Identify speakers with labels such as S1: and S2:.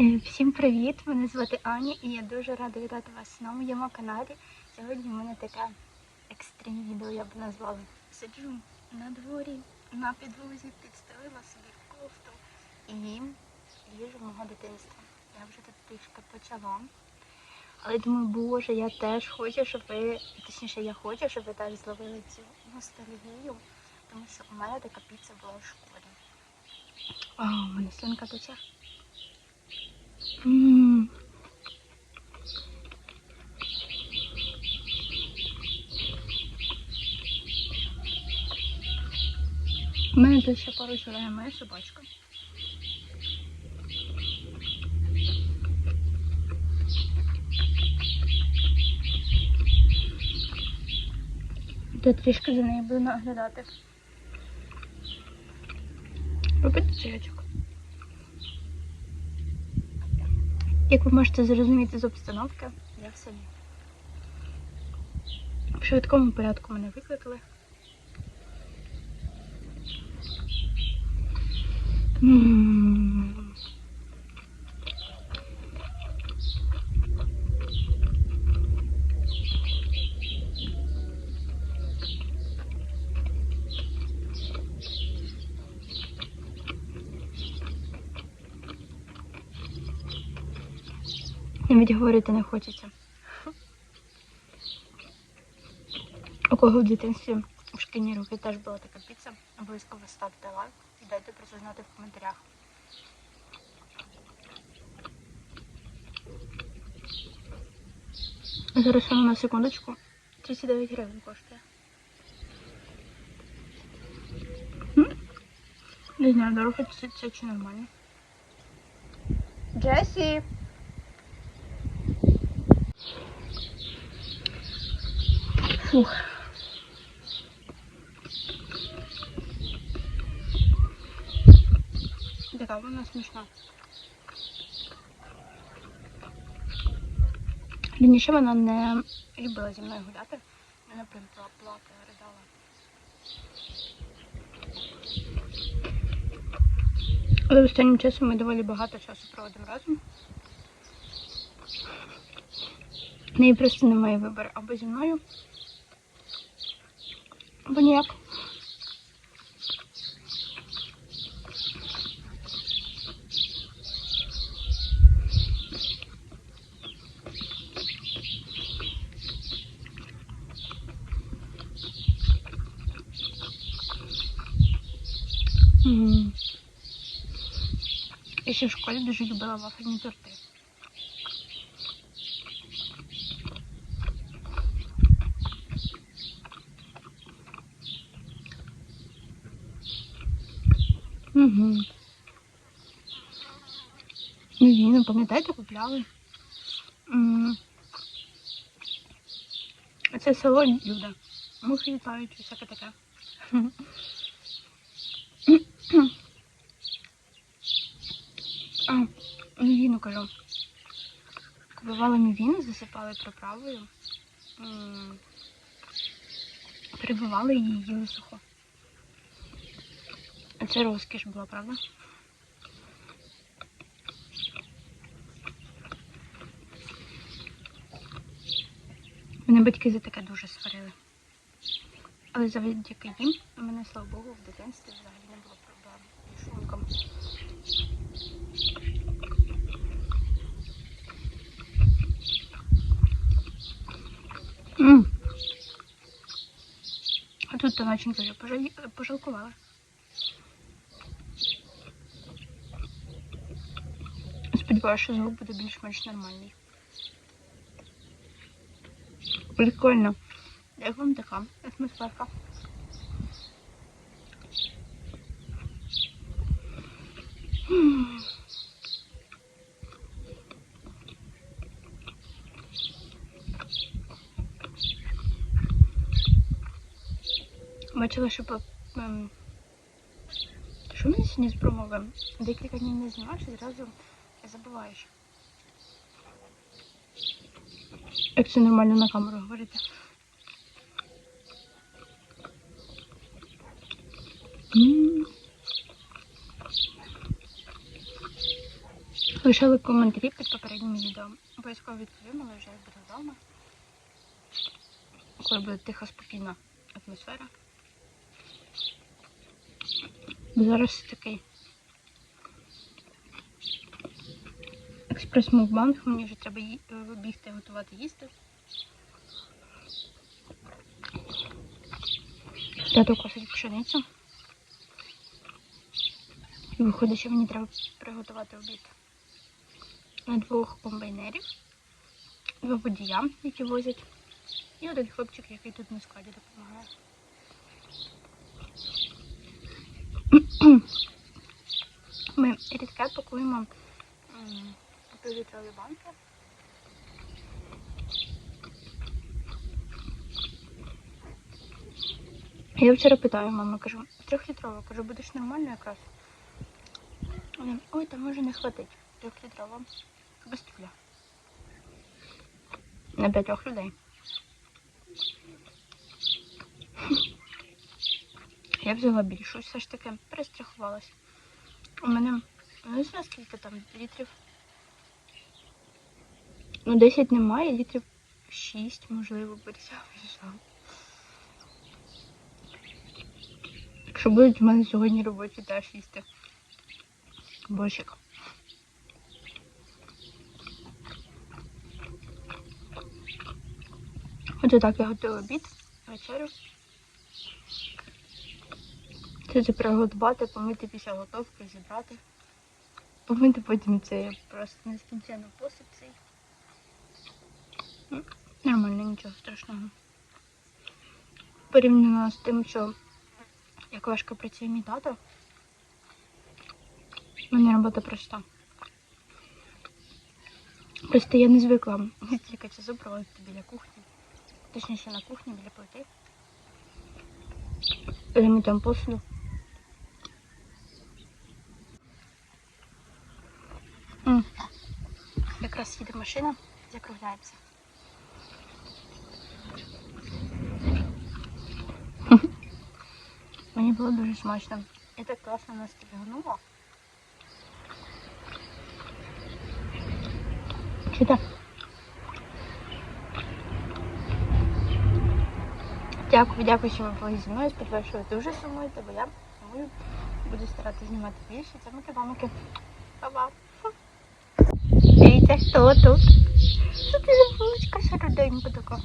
S1: Е, Всім привіт! Мене звати Аня і я дуже рада вітати вас на моєму каналі. Сьогодні в мене таке екстрім відео, я б назвала. Сиджу на дворі, на підлозі, підстелила собі кофту і їжу мого дитинства. Я вже тут трішки почала. Але думаю, боже, я теж хочу, щоб ви, точніше, я хочу, щоб ви теж зловили цю ностальгію, тому що у мене така піца була в школі. О, мене слинка тече. У мене тут ще поруч гуляє моя собачка. Тут трішки за нею буду наглядати. Робити чайочок. Як ви можете зрозуміти з обстановки, я в селі. В швидкому порядку мене викликали. М. Навіть говорити не хочеться. У кого в дитинстві в шкільні роки теж була така піца, обов'язково ставте лайк і дайте про це знати в коментарях. Зараз вона на секундочку 39 гривень коштує. Не знаю, дорого це, це чи нормально. Джесі! Фух. Така вона смішна. Раніше вона не любила зі мною гуляти. Вона прям плакала, ридала. Але останнім часом ми доволі багато часу проводимо разом. В неї просто немає вибору або зі мною, або ніяк. Я ще в школі дуже любила вафельні торти. Угу. Ну, пам'ятаєте, купляли? М. Це село Люда. Мухи літають, всяке таке. А, мівіну кажу. Купували мівіну, засипали приправою. м, її їли сухо. Це розкіш була, правда? Мене батьки за таке дуже сварили. Але завдяки їм у мене, слава Богу, в дитинстві взагалі не було проблем з шлунком. А тут та начинка вже пожалкувала. Сподіваюся, що звук буде більш-менш нормальний. Прикольно. Як вам така атмосферка? Бачила, що по. ем, Що мене сьогодні з промови? Декілька днів не знімаєш і зразу забуваєш. Як це нормально на камеру говорити? М. Лишали коментарі під попереднім відео. Обов'язково відповім, але вже як буду вдома. Коли буде тиха, спокійна атмосфера. Зараз такий експрес-мукбанг, мені вже треба е, бігти готувати їсти. Тато косить пшеницю. І виходить, що мені треба приготувати обід на двох комбайнерів, два водія, які возять, і один хлопчик, який тут на складі допомагає. Ми рідке пакуємо півлітрові банки. Я вчора питаю маму, кажу, трьохлітрова, кажу, будеш нормально якраз? Вони, ой, там може не хватить. Трьохлітрова кастрюля. На п'ятьох людей. Я взяла більшу, все ж таки перестрахувалась. У мене ну, не знаю, скільки там літрів. Ну, 10 немає, літрів 6, можливо, бережа вийшла. Якщо будуть в мене сьогодні робочі теж їсти. Борщик. От так я готую обід, вечерю. Це це приготувати, помити після готовки, зібрати. Помити потім це просто нескінченно посип цей. Нормально, нічого страшного. Порівняно з тим, що як важко працює мій тато. У мене робота проста. Просто я не звикла стільки часу проводити біля кухні. Точніше на кухні біля плити. Елементом посуду. М. Якраз їде машина, закругляється. Мені було дуже смачно. І так класно нас підгорнуло. Чудо. Дякую, дякую, що ви були зі мною. Сподіваюся, що ви дуже сумуєте, бо я сумую. Буду старатися знімати більше. Це мики-бамики. Па-па. Дивіться, хто тут. Що ти за булочка шароденька така?